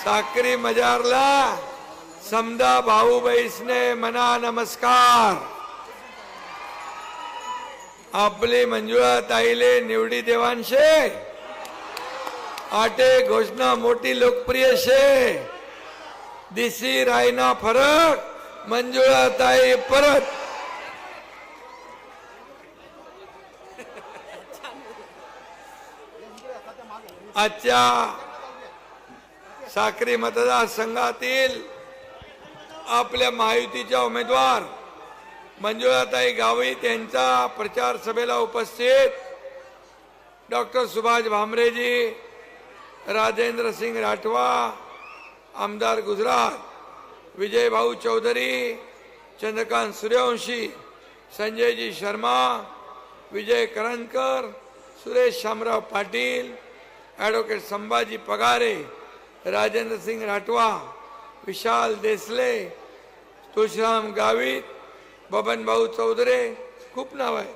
साक्री मजारला समदा भाऊ बैसने मना नमस्कार. आपली मंजुळा ताईले निवडी देवांशे. आटे घोषणा मोठी लोकप्रिय शे. दिसी रायना फरक मंजुळा ताई परत. आजच्या साक्री मतदारसंघातील आपल्या महायुतीच्या उमेदवार मंजुळाताई गावई त्यांच्या प्रचार सभेला उपस्थित. डॉक्टर सुभाष भामरेजी राजेंद्र सिंग राठवा आमदार गुजरात विजयभाऊ चौधरी चंद्रकांत सूर्यवंशी संजयजी शर्मा विजय करंदकर सुरेश शामराव पाटील ॲडव्होकेट संभाजी पगारे राजेंद्र सिंग राठवा विशाल देसले तुळशीराम गावित बबनभाऊ चौधरे खूप नाव आहे.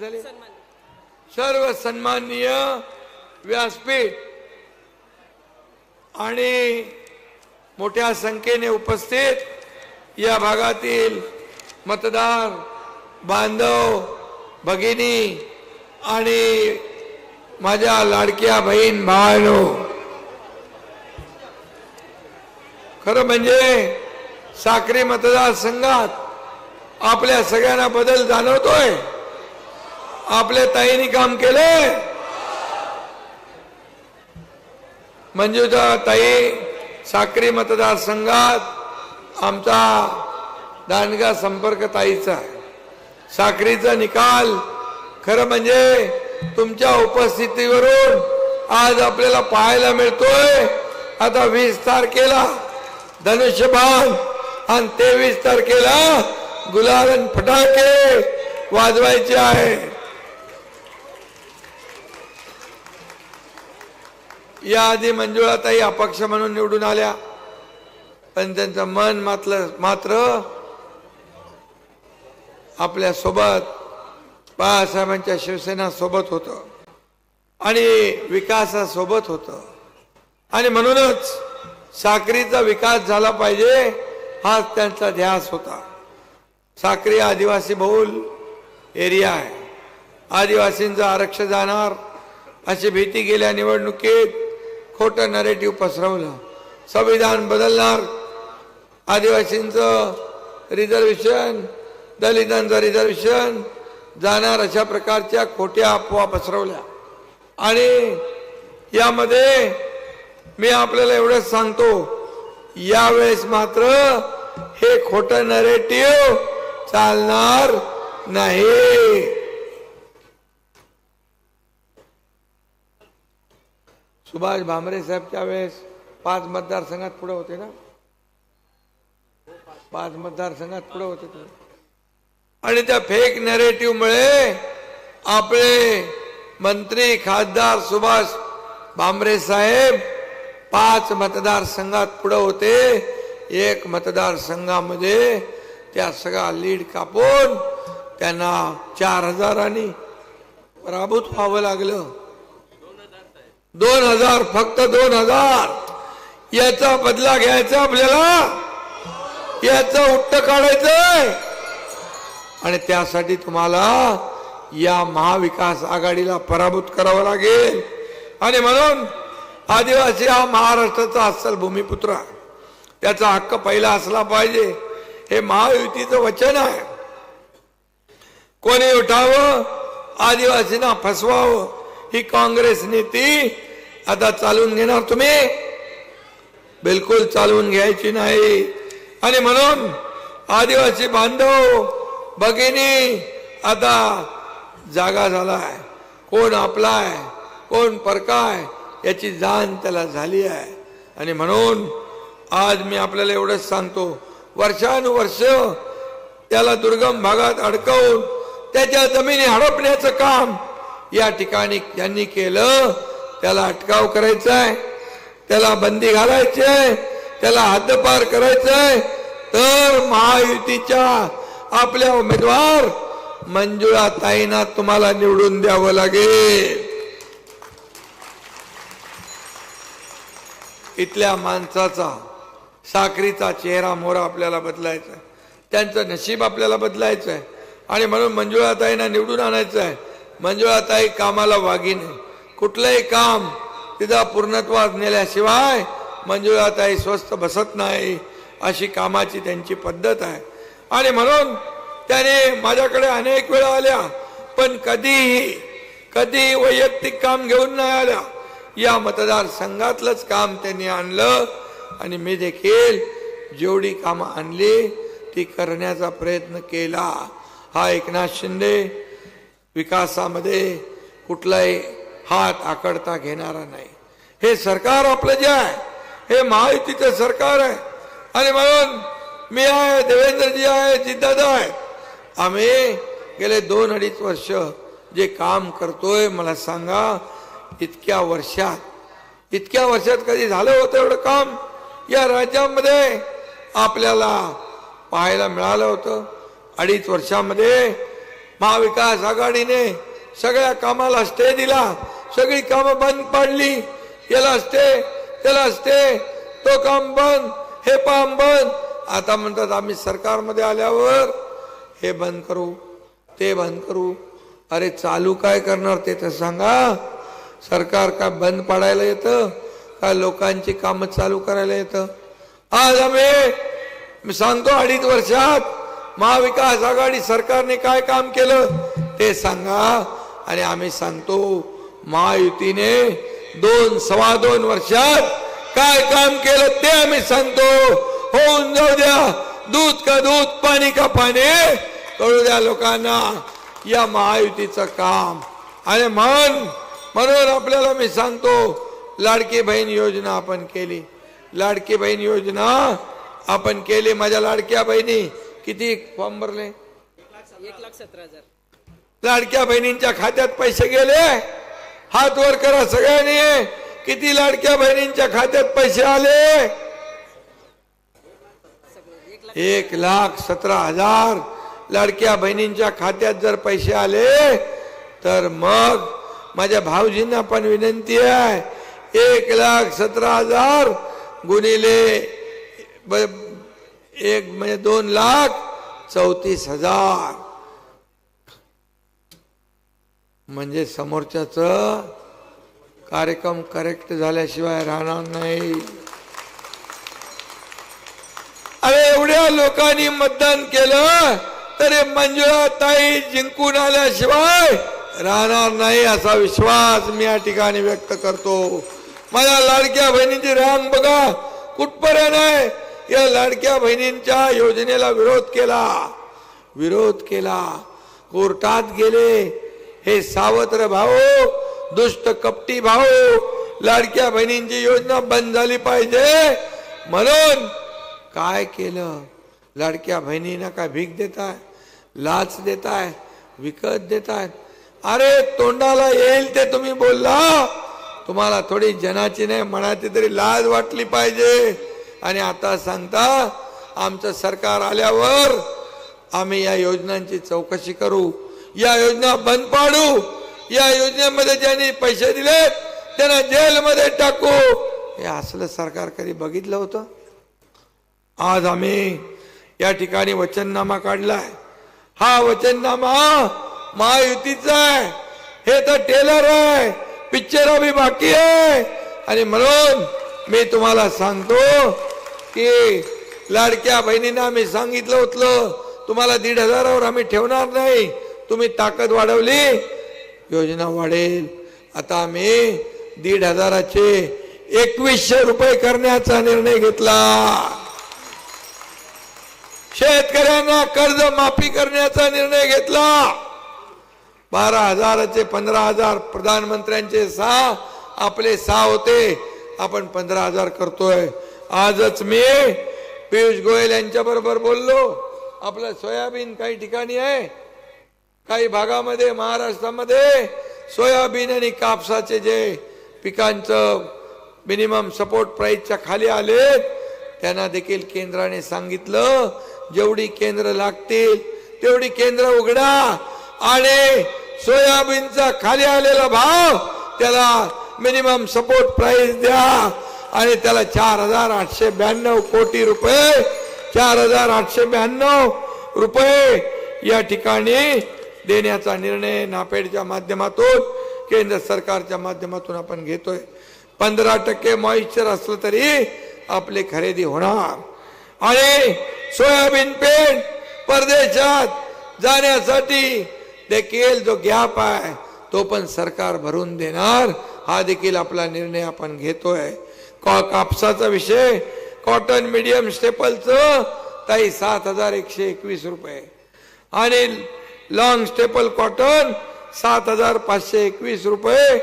झाले? सर्व सन्माननीय व्यासपीठ आणि मोठ्या संख्येने उपस्थित या भागातील मतदार बांधव भगिनी आणि माझ्या लाडक्या बहीण भावानो खरं म्हणजे साक्री मतदारसंघात आपल्या सगळ्यांना बदल जाणवतोय. आपल्या ताईनी काम केले मंजूचा ताई साक्री मतदारसंघात आमचा दांडगा संपर्क ताईचा आहे. साखरीचा निकाल खरं म्हणजे तुमच्या उपस्थितीवरून आज आपल्याला पाहायला मिळतोय. आता वीस तारखेला धनुष्यबाण आणि तेवीस तारखेला गुलालन फटाके वाजवायचे आहे याआधी मंजुळाताई अपक्ष म्हणून निवडून आल्या. पण त्यांचं मन मातल मात्र आपल्यासोबत बाळासाहेबांच्या शिवसेना सोबत होत. आणि विकासासोबत होत. आणि म्हणूनच साक्रीचा विकास झाला पाहिजे हाच त्यांचा ध्यास होता. साक्री आदिवासी बहुल एरिया आहे. आदिवासींचं आरक्षण जाणार अशी भीती गेल्या निवडणुकीत खोटं नरेटिव्ह पसरवलं. संविधान बदलणार आदिवासींचं रिझर्वेशन दलितांचं रिझर्वेशन जाणार अशा प्रकारच्या खोट्या अफवा पसरवल्या. आणि यामध्ये मी आपल्याला एवढंच सांगतो यावेळेस मात्र हे खोटं नरेटिव्ह चालणार नाही. सुभाष भामरे साहेब त्यावेळेस पाच मतदारसंघात पुढे होते ना? पाच मतदारसंघात पुढे होते आणि त्या फेक नरेटिव्ह मुळे आपले मंत्री खासदार सुभाष भामरे साहेब पाच मतदारसंघात पुढं होते. एक मतदारसंघामध्ये त्या सगळा लीड कापून त्यांना चार हजारांनी पराभूत व्हावं लागलं. दोन हजार फक्त दोन हजार. याचा बदला घ्यायचा आपल्याला. याचं उट्ट काढायचंय. आणि त्यासाठी तुम्हाला या महाविकास आघाडीला पराभूत करावं लागेल. आणि म्हणून आदिवासी हा महाराष्ट्राचा अस्सल भूमिपुत्र आहे. त्याचा हक्क पहिला असला पाहिजे. हे महायुतीचं वचन आहे. कोणी उठावं आदिवासींना फसवावं ही काँग्रेस नीती आता चालून घेणार तुम्ही. बिलकुल चालवून घ्यायची नाही. आणि म्हणून आदिवासी बांधव भगिनी आता जागा झालाय. कोण आपलाय? कोण परकाय? याची जाण त्याला झाली आहे. आणि म्हणून आज मी आपल्याला एवढंच सांगतो वर्षानुवर्ष त्याला दुर्गम भागात अडकवून त्याच्या जमिनी हडपण्याचं काम या ठिकाणी त्यांनी केलं. त्याला अटकाव करायचा आहे त्याला बंदी घालायची आहे त्याला हद्दपार करायचंय. तर महायुतीच्या आपल्या उमेदवार मंजुळा ताईंना तुम्हाला निवडून द्यावं लागेल. इथल्या माणसाचा साखरीचा चेहरा मोहरा आपल्याला बदलायचा आहे. त्यांचं नशीब आपल्याला बदलायचं आहे. आणि म्हणून मंजुळाताईंना निवडून आणायचं आहे. मंजुळाताई कामाला वागीन कुठलंही काम तिचा पूर्णत्वास नेल्याशिवाय मंजुळाताई स्वस्त बसत नाही अशी कामाची त्यांची पद्धत आहे. आणि म्हणून त्याने माझ्याकडे अनेक वेळा आल्या पण कधीही कधी वैयक्तिक काम घेऊन नाही आल्या. या मतदारसंघातलंच काम त्यांनी आणलं आणि मी देखील जेवढी कामं आणली ती करण्याचा प्रयत्न केला. हा एकनाथ शिंदे विकासामध्ये कुठलाही हात आकडता घेणारा नाही. हे सरकार आपलं जे आहे हे महायुतीचं सरकार आहे. आणि म्हणून मी आहे देवेंद्रजी आहे जिद्दादा आहे. आम्ही गेले दोन अडीच वर्ष जे काम करतोय मला सांगा इतक्या वर्षात इतक्या वर्षात कधी झालं होतं एवढं काम? या राज्यामध्ये आपल्याला पाहायला मिळालं होतं. अडीच वर्षामध्ये महाविकास आघाडीने सगळ्या कामाला स्टे दिला. सगळी कामं बंद पाडली. याला स्टे त्याला स्टे तो काम बंद हे काम बंद. आता म्हणतात आम्ही सरकारमध्ये आल्यावर हे बंद करू ते बंद करू. अरे चालू काय करणार ते तर सांगा. सरकार काय बंद पाडायला येतं? काय लोकांची कामं चालू करायला येतं? आज आम्ही मी सांगतो अडीच वर्षात महाविकास आघाडी सरकारने काय काम केलं? ते सांगा. आणि आम्ही सांगतो महायुतीने दोन सव्वा दोन वर्षात काय काम केलं ते आम्ही सांगतो. होऊन जाऊ द्या. दूध का दूध पाणी का पाणी? कळू द्या लोकांना या महायुतीचं काम. आणि म्हण म्हणून आपल्याला मी सांगतो लाडकी बहीण योजना आपण केली. लाडकी बहीण योजना आपण केली. माझ्या लाडक्या बहिणी किती फॉर्म भरले एक लाख सतरा हजार. लाडक्या बहिणींच्या खात्यात पैसे गेले. हात वर करा सगळ्यांनी. किती लाडक्या बहिणींच्या खात्यात पैसे आले? एक लाख सतरा हजार. लाडक्या बहिणींच्या खात्यात जर पैसे आले तर मग माझ्या भाऊजींना पण विनंती आहे. एक लाख सतरा हजार गुणिले एक म्हणजे दोन लाख चौतीस हजार. म्हणजे समोरच्याच कार्यक्रम करेक्ट झाल्याशिवाय राहणार नाही. अरे एवढ्या लोकांनी मतदान केलं तरी मंजुळा ताई जिंकून आल्याशिवाय राहणार नाही असा विश्वास मी या ठिकाणी व्यक्त करतो. माझ्या लाडक्या बहिणीची रांग बघा कुठपर्यंत आहे? या लाडक्या बहिणींच्या योजनेला विरोध केला. विरोध केला. कोर्टात गेले. हे सावत्र भाऊ दुष्ट कपटी भाऊ लाडक्या बहिणींची योजना बंद झाली पाहिजे. म्हणून काय केलं? लाडक्या बहिणींना काय भीक देताय? लाच देताय? विकत देतायत अरे तोंडाला येईल ते तुम्ही बोलला. तुम्हाला थोडी जनाची नाही मनाची तरी लाज वाटली पाहिजे. आणि आता सांगता आमचं सरकार आल्यावर आम्ही या योजनांची चौकशी करू. या योजना बंद पाडू. या योजनेमध्ये ज्यांनी पैसे दिले त्यांना जेलमध्ये टाकू. हे असलं सरकार कधी बघितलं होतं? आज आम्ही या ठिकाणी वचननामा काढलाय. हा वचननामा महायुतीचा आहे. हे तर टेलर आहे. पिक्चर अभी बाकी आहे. आणि म्हणून मी तुम्हाला सांगतो की लाडक्या बहिणींना आम्ही सांगितलं होतं तुम्हाला दीड हजारावर आम्ही ठेवणार नाही. तुम्ही ताकद वाढवली योजना वाढेल. आता आम्ही दीड हजाराचे एकवीसशे रुपये करण्याचा निर्णय घेतला. शेतकऱ्यांना कर्ज माफी करण्याचा निर्णय घेतला. बारा हजाराचे पंधरा हजार प्रधानमंत्र्यांचे सहा आपले सहा होते. आपण पंधरा हजार करतोय. आजच मी पियुष गोयल यांच्या बरोबर बोललो. आपलं सोयाबीन काही ठिकाणी आहे? काही भागामध्ये महाराष्ट्रामध्ये? सोयाबीन आणि कापसाचे जे पिकांचं मिनिमम सपोर्ट प्राईसच्या खाली आले त्यांना देखील केंद्राने सांगितलं. जेवढी केंद्र लागतील तेवढी केंद्र उघडा. आणि सोयाबीनचा खाली आलेला भाव त्याला मिनिमम सपोर्ट प्राइस द्या. आणि त्याला चार हजार आठशे ब्याण्णव कोटी रुपये चार हजार आठशे ब्याण्णव रुपये या ठिकाणी देण्याचा निर्णय नापेडच्या माध्यमातून केंद्र सरकारच्या माध्यमातून आपण घेतोय. पंधरा टक्के मॉइश्चर असलं तरी आपली खरेदी होणार. आणि सोयाबीन पेंट परदेशात जाण्यासाठी देखील जो गॅप आहे तो पण सरकार भरून देणार. हा देखील आपला निर्णय आपण घेतोय. कॉ कापसाचा विषय कॉटन मीडियम स्टेपलचं ताई सात हजार एकशे एकवीस रुपये. आणि लॉंग स्टेपल कॉटन सात हजार पाचशे एकवीस रुपये.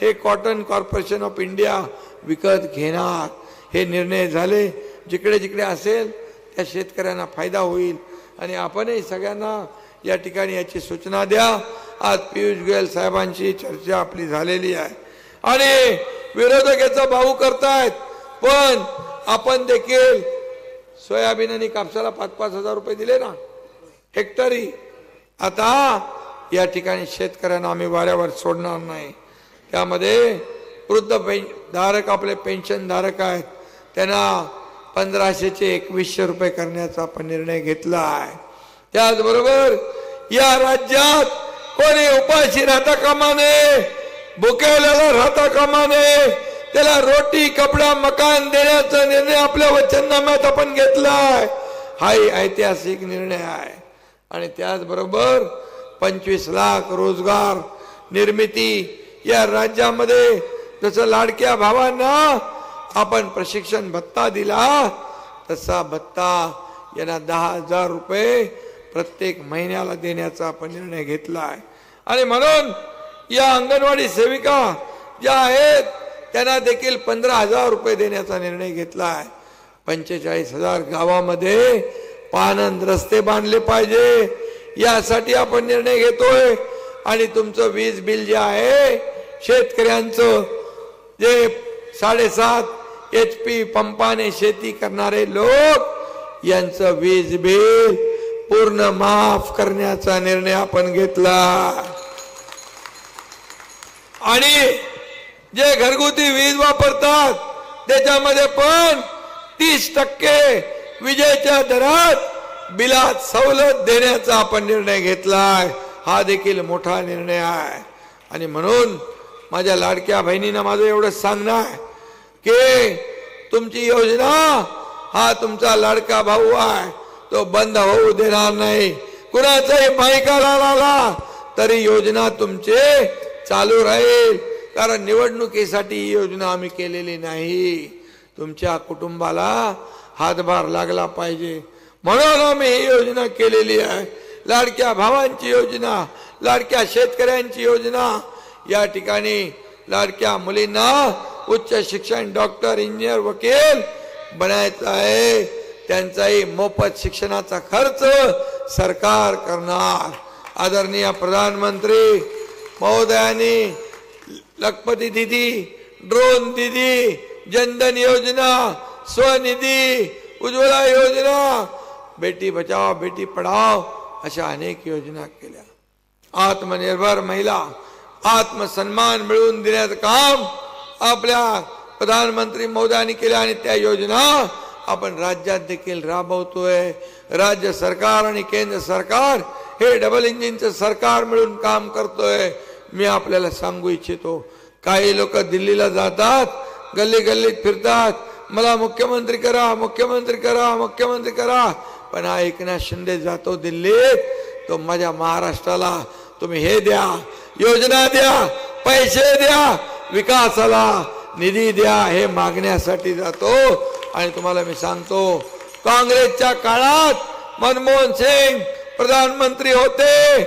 हे कॉटन कॉर्पोरेशन ऑफ इंडिया विकत घेणार. हे निर्णय झाले. जिकडे जिकडे असेल त्या शेतकऱ्यांना फायदा होईल. आणि आपणही सगळ्यांना या ठिकाणी याची सूचना द्या. आज पियुष गोयल साहेबांची चर्चा आपली झालेली आहे. आणि विरोधक याचा भाऊ करतायत पण आपण देखील सोयाबीन आणि कापसाला पाच पाच हजार रुपये दिले ना? हेक्टरी. आता या ठिकाणी शेतकऱ्यांना आम्ही वाऱ्यावर सोडणार नाही. त्यामध्ये वृद्ध पेन धारक आपले पेन्शन धारक आहेत. त्यांना पंधराशेचे एकवीसशे रुपये करण्याचा आपण निर्णय घेतला आहे. त्याचबरोबर या राज्यात कोणी उपाशी राहता कामा नये भुकेलेला राहता कामा नये त्याला रोटी कपडा मकान देण्याचा निर्णय आपल्या वचननाम्यात आपण घेतलाय. हा ऐतिहासिक निर्णय आहे. आणि त्याचबरोबर पंचवीस लाख रोजगार निर्मिती या राज्यामध्ये जसं लाडक्या भावांना आपण प्रशिक्षण भत्ता दिला तसा भत्ता यांना दहा हजार रुपये प्रत्येक महिन्याला देण्याचा आपण निर्णय घेतला आहे. आणि म्हणून या अंगणवाडी सेविका ज्या आहेत त्यांना देखील पंधरा हजार रुपये देण्याचा निर्णय घेतला आहे. पंचेचाळीस हजार गावामध्ये पानंद रस्ते बांधले पाहिजे यासाठी आपण निर्णय घेतोय. आणि तुमचं वीज बिल जे आहे शेतकऱ्यांचं जे साडेसात एच पी पंपाने शेती करणारे लोक यांचं वीज बिल पूर्ण माफ करण्याचा निर्णय आपण घेतला. आणि जे घरगुती वीज वापरतात त्याच्यामध्ये पण तीस टक्के विजेच्या दरात बिलात सवलत देण्याचा आपण निर्णय घेतलाय. हा देखील मोठा निर्णय आहे. आणि म्हणून माझ्या लाडक्या बहिणीनं माझं एवढं सांगणं आहे की तुमची योजना हा तुमचा लाडका भाऊ आहे. तो बंद होऊ देणार नाही. कुणाचाही मायकाला आला तरी योजना तुमचे चालू राहील. कारण निवडणुकीसाठी ही योजना आम्ही केलेली नाही. तुमच्या कुटुंबाला हातभार लागला पाहिजे. म्हणून आम्ही ही योजना केलेली आहे. लाडक्या भावांची योजना लाडक्या शेतकऱ्यांची योजना. या ठिकाणी लाडक्या मुलींना उच्च शिक्षण डॉक्टर इंजिनियर वकील बनायचं आहे. त्यांचाही मोफत शिक्षणाचा खर्च सरकार करणार. आदरणीय प्रधानमंत्री महोदयांनी लखपती दिदी ड्रोन दिदी जनधन योजना स्वनिधी उज्ज्वला योजना बेटी बचाव बेटी पढाव अशा अनेक योजना केल्या. आत्मनिर्भर महिला आत्मसन्मान मिळवून देण्याचं काम आपल्या प्रधानमंत्री मोदयांनी केल्या आणि त्या योजना आपण राज्यात देखील राबवतोय. राज्य सरकार आणि केंद्र सरकार हे डबल इंजिनचं सरकार मिळून काम करतोय. मी आपल्याला सांगू इच्छितो. काही लोक दिल्लीला जातात गल्ली गल्लीत फिरतात. मला मुख्यमंत्री करा मुख्यमंत्री करा मुख्यमंत्री करा. पण हा एकनाथ शिंदे जातो दिल्लीत. तो माझ्या महाराष्ट्राला तुम्ही हे द्या योजना द्या पैसे द्या विकासाला निधी द्या हे मागण्यासाठी जातो. आणि तुम्हाला मी सांगतो काँग्रेसच्या काळात मनमोहन सिंग प्रधानमंत्री होते.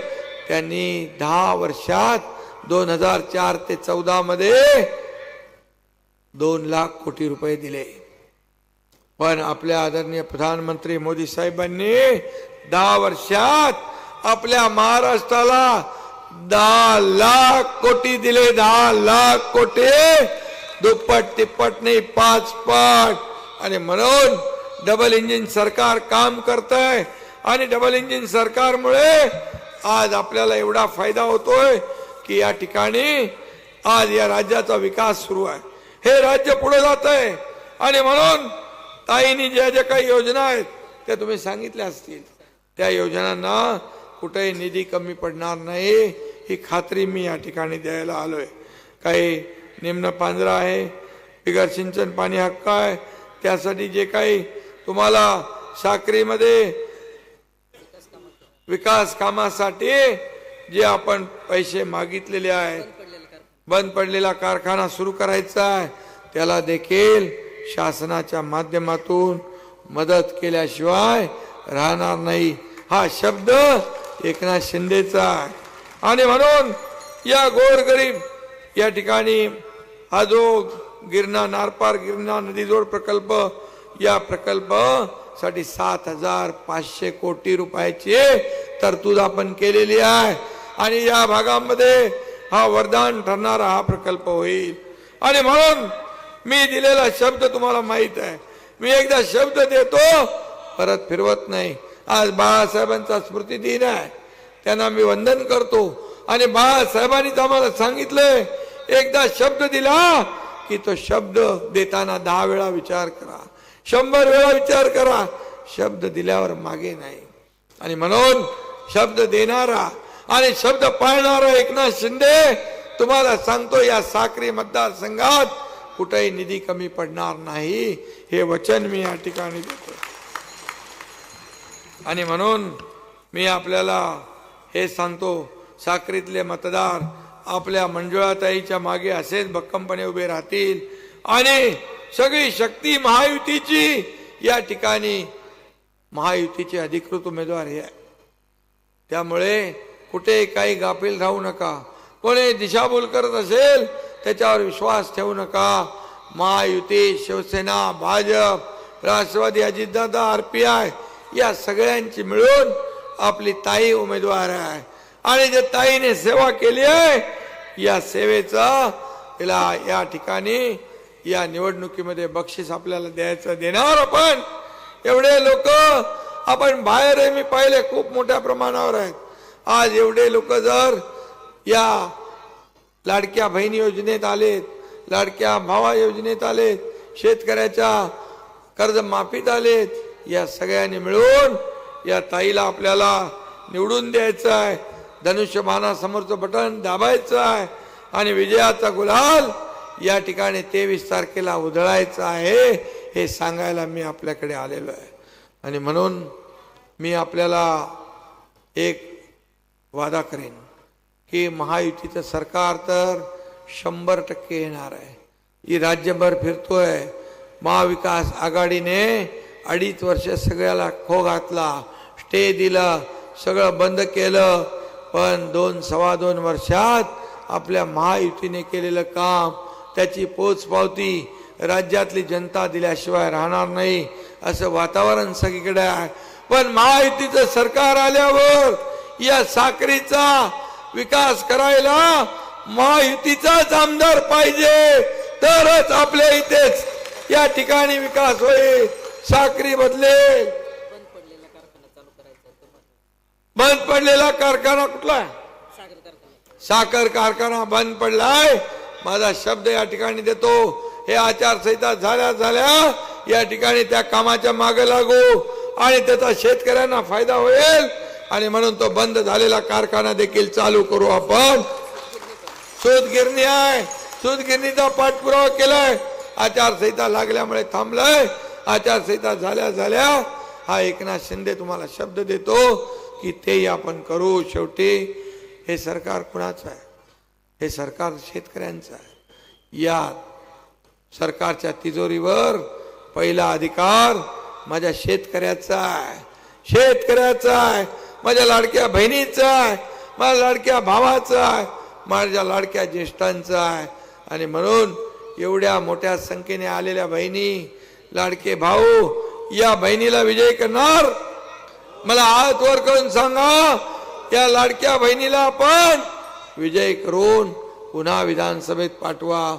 त्यांनी दहा वर्षात दोन हजार चार ते चौदा मध्ये दोन लाख कोटी रुपये दिले. पण आपल्या आदरणीय प्रधानमंत्री मोदी साहेबांनी दहा वर्षात आपल्या महाराष्ट्राला दहा लाख कोटी दिले. दहा लाख कोटी. दुप्पट तिप्पट नाही पाच पट आणि म्हणून डबल इंजिन सरकार काम करत आहे आणि डबल इंजिन सरकारमुळे आज आपल्याला एवढा फायदा होतोय की या ठिकाणी आज या राज्याचा विकास सुरू आहे. हे राज्य पुढे जात आहे आणि म्हणून ताईंनी ज्या ज्या काही योजना आहेत त्या तुम्ही सांगितल्या असतील. त्या योजनांना कुठेही निधी कमी पडणार नाही ही खात्री मी या ठिकाणी द्यायला आलोय. काही निम्न पांजरा आहे. बिगर सिंचन पाणी हक्क आहे. त्यासाठी जे काही तुम्हाला साखरीमध्ये विकास कामासाठी जे आपण पैसे मागितलेले आहेत बंद पडलेला कारखाना सुरू करायचा आहे त्याला देखील शासनाच्या माध्यमातून मदत केल्याशिवाय राहणार नाही. हा शब्द एकनाथ शिंदेचा आहे. आणि म्हणून या गोरगरीब या ठिकाणी हा जो गिरणा नारपार गिरणा नदीजोड प्रकल्प या प्रकल्पासाठी सात हजार पाचशे कोटी रुपयाची तरतूद आपण केलेली आहे. आणि या भागामध्ये हा वरदान ठरणारा हा प्रकल्प होईल. आणि म्हणून मी दिलेला शब्द तुम्हाला माहीत आहे. मी एकदा शब्द देतो परत फिरवत नाही. आज बाळासाहेबांचा स्मृती दिन आहे. त्यांना मी वंदन करतो. आणि बाळासाहेबांनीच आम्हाला सांगितलंय एकदा शब्द दिला की तो शब्द देताना दहा वेळा विचार करा. शंभर वेळा विचार करा. शब्द दिल्यावर मागे नाही. आणि म्हणून शब्द देणारा आणि शब्द पाळणारा एकनाथ शिंदे तुम्हाला सांगतो या साक्री मतदारसंघात कुठेही निधी कमी पडणार नाही. हे वचन मी या ठिकाणी देतो. आणि म्हणून मी आपल्याला हे सांगतो साक्रीतले मतदार आपल्या मंजुळाताईच्या मागे असेच भक्कमपणे उभे राहतील. आणि सगळी शक्ती महायुतीची या ठिकाणी महायुतीचे अधिकृत उमेदवार हे आहे. त्यामुळे कुठे काही गाफील राहू नका. कोणी दिशाभूल करत असेल त्याच्यावर विश्वास ठेवू नका. Mahayuti Shiv Sena Bhajap Rashtrawadi Ajit Dada R P I या सगळ्यांची मिळून आपली ताई उमेदवार आहे. आणि जे ताईने सेवा केली आहे या सेवेचा तिला या ठिकाणी या निवडणुकीमध्ये बक्षीस आपल्याला द्यायचं देणार आपण. एवढे लोक आपण बाहेर मी पाहिले खूप मोठ्या प्रमाणावर आहेत. आज एवढे लोक जर या लाडक्या बहीण योजनेत आलेत लाडक्या भावा योजनेत आलेत शेतकऱ्याच्या कर्ज माफीत आलेत या सगळ्यांनी मिळून या ताईला आपल्याला निवडून द्यायचं आहे. धनुष्यबाणासमोरचं बटन दाबायचं आहे आणि विजयाचा गुलाल या ठिकाणी तेवीस तारखेला उधळायचं आहे हे सांगायला मी आपल्याकडे आलेलो आहे. आणि म्हणून मी आपल्याला एक वादा करेन की महायुतीचं सरकार तर शंभर टक्के येणार आहे. ही राज्यभर फिरतोय. महाविकास आघाडीने अडीच वर्ष सगळ्याला खो घातला स्टे दिलं सगळं बंद केलं पण दोन सव्वा दोन वर्षात आपल्या महायुतीने केलेलं काम त्याची पोचपावती राज्यातली जनता दिल्याशिवाय राहणार नाही असं वातावरण सगळीकडे आहे. पण महायुतीचं सरकार आल्यावर या साखरीचा विकास करायला महायुतीचाच आमदार पाहिजे. तरच आपल्या इथेच या ठिकाणी विकास होईल. साखरी बदलेल बंद पडलेला कारखाना चालू करायचा आहे तुम्हाला बंद पडलेला कारखाना कुठला? साखर कारखाना बंद पडलाय. माझा शब्द या ठिकाणी देतो. हे आचारसंहिता झाल्या झाल्या. या ठिकाणी त्या कामाच्या मागे लागू. आणि त्याचा शेतकऱ्यांना फायदा होईल. आणि म्हणून तो बंद झालेला कारखाना देखील चालू करू आपण. सूतगिरणी आहे. सूतगिरणीचा पाठपुरावा केलाय. आचारसंहिता लागल्यामुळे थांबलाय. आचारसंहिता झाल्या झाल्या. हा एकनाथ शिंदे तुम्हाला शब्द देतो. की तेही आपण करू शेवटी हे सरकार कुणाचं आहे? हे सरकार शेतकऱ्यांचं आहे. या सरकारच्या तिजोरीवर पहिला अधिकार माझ्या शेतकऱ्याचा आहे. शेतकऱ्याचा आहे. माझ्या लाडक्या बहिणीचा आहे. माझ्या लाडक्या भावाचा आहे. माझ्या लाडक्या ज्येष्ठांचा आहे. आणि म्हणून एवढ्या मोठ्या संख्येने आलेल्या बहिणी लाडके भाऊ या बहिणीला विजय करणार मला हात वर करून सांगा या लाडक्या बहिणीला आपण विजय करून पुन्हा विधानसभेत पाठवा.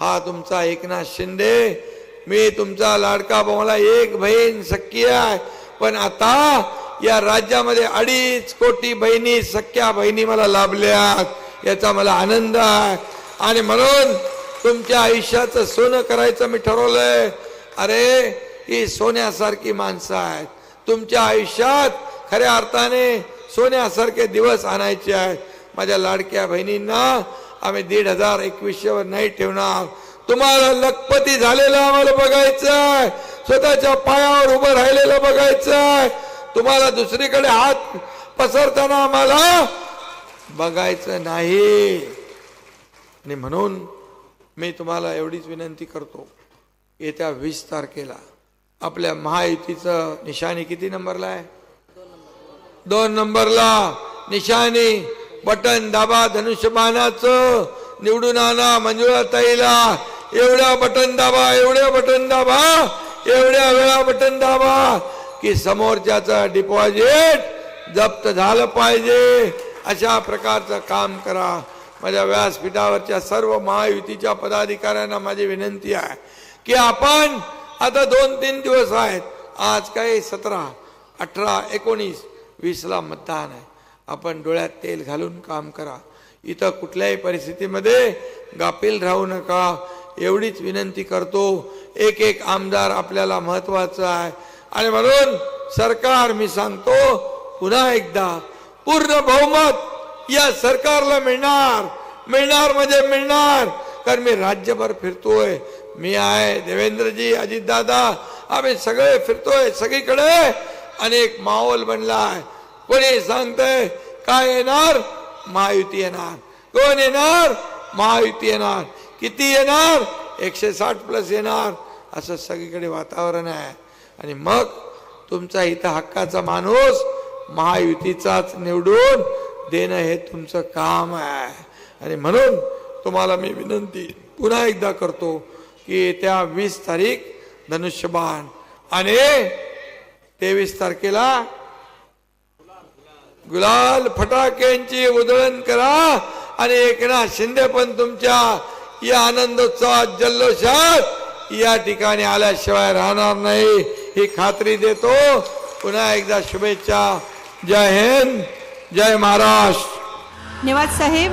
हा तुमचा एकनाथ शिंदे मी तुमचा लाडका भाऊ एक बहीण सख्खी आहे. पण आता या राज्यामध्ये अडीच कोटी बहिणी सख्या बहिणी मला लाभल्यात. याचा मला आनंद आहे. आणि म्हणून तुमच्या आयुष्याचं सोनं करायचं मी ठरवलंय. अरे ही सोन्यासारखी माणसं आहेत. तुमच्या आयुष्यात खऱ्या अर्थाने सोन्यासारखे दिवस आणायचे आहेत. माझ्या लाडक्या बहिणींना आम्ही दीड हजार एकवीसशेवर नाही ठेवणार. तुम्हाला लखपती झालेलं आम्हाला बघायचं आहे स्वतःच्या पायावर उभं राहिलेलं बघायचं आहे तुम्हाला दुसरीकडे हात पसरताना आम्हाला बघायचं नाही. आणि म्हणून मी तुम्हाला एवढीच विनंती करतो. येत्या वीस तारखेला आपल्या महायुतीचं निशाणी किती नंबरला आहे? दोन नंबरला निशाणी बटन दाबा धनुष्यबाणाचं. निवडून आणा मंजुळा ताईला. एवढ्या बटन दाबा एवढ्या बटन दाबा एवढ्या वेळा बटन दाबा की समोरच्याचं डिपॉझिट जप्त झालं पाहिजे. अशा प्रकारचं काम करा. माझ्या व्यासपीठावरच्या सर्व महायुतीच्या पदाधिकाऱ्यांना माझी विनंती आहे की आपण आता दोन तीन दिवस आहेत. आज काय सतरा अठरा एकोणीस वीसला मतदान आहे. आपण डोळ्यात तेल घालून काम करा. इथं कुठल्याही परिस्थितीमध्ये गाफील राहू नका. एवढीच विनंती करतो. एक एक आमदार आपल्याला महत्वाचं आहे. आणि म्हणून सरकार मी सांगतो पुन्हा एकदा पूर्ण बहुमत या सरकारला मिळणार. मिळणार म्हणजे मिळणार. कारण मी राज्यभर फिरतोय. मी आहे देवेंद्रजी अजितदादा. आम्ही सगळे फिरतोय सगळीकडे. अनेक माहोल बनला आहे. कोणी सांगतंय काय येणार? महायुती येणार. कोण येणार? महायुती येणार. किती येणार? एकशे साठ प्लस येणार. असं सगळीकडे वातावरण आहे. आणि मग तुमचा इथं हक्काचा माणूस महायुतीचाच निवडून देणं हे तुमचं काम आहे. आणि म्हणून तुम्हाला मी विनंती पुन्हा एकदा करतो की येत्या वीस तारीख धनुष्यबाण. आणि तेवीस तारखेला गुलाल फटाक्यांची उधळण करा आणि एकनाथ शिंदे पण तुमच्या या आनंदोत्सवात जल्लोषात या ठिकाणी आल्याशिवाय राहणार नाही ही खात्री देतो. पुन्हा एकदा शुभेच्छा. जय हिंद जय महाराष्ट्र. धन्यवाद साहेब